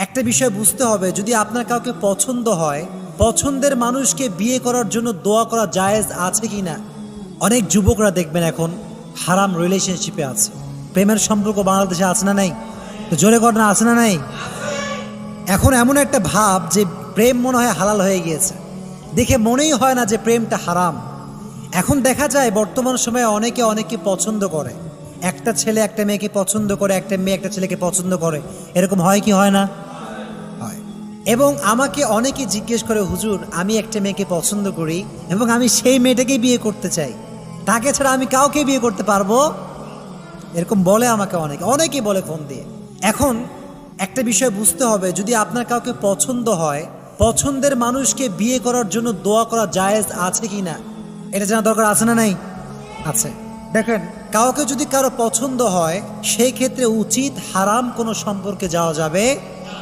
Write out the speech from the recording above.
একটা বিষয় বুঝতে হবে, যদি আপনার কাউকে পছন্দ হয়, পছন্দের মানুষকে বিয়ে করার জন্য দোয়া করা জায়েজ আছে কি না? অনেক যুবকরা দেখবেন এখন হারাম রিলেশনশিপে আছে। প্রেমের সম্পর্ক বাংলাদেশে আছে না নাই? তো জোরে ঘটনা আছে না নাই? এখন এমন একটা ভাব যে প্রেম মনে হয় হালাল হয়ে গিয়েছে। দেখে মনেই হয় না যে প্রেমটা হারাম। এখন দেখা যায় বর্তমান সময়ে অনেকে অনেকে পছন্দ করে। একটা ছেলে একটা মেয়েকে পছন্দ করে, একটা মেয়ে একটা ছেলেকে পছন্দ করে। এরকম হয় কি হয় না? এবং আমাকে অনেকে জিজ্ঞেস করে, হুজুর, আমি একটা মেয়েকে পছন্দ করি এবং আমি সেই মেয়েটাকে বিয়ে করতে চাই। তাকে ছাড়া আমি কাউকে বিয়ে করতে পারব? এরকম বলে আমাকে অনেকে। অনেকে বলে ফোন দিয়ে। এখন একটা বিষয় বুঝতে হবে, যদি আপনার কাউকে পছন্দ হয়, পছন্দের মানুষকে বিয়ে করার জন্য দোয়া করা জায়েজ আছে কি না? এটা জানা দরকার আছে না নাই? আছে। দেখেন, কাউকে যদি কারও পছন্দ হয়, সেই ক্ষেত্রে উচিত হারাম কোনো সম্পর্কে যাওয়া যাবে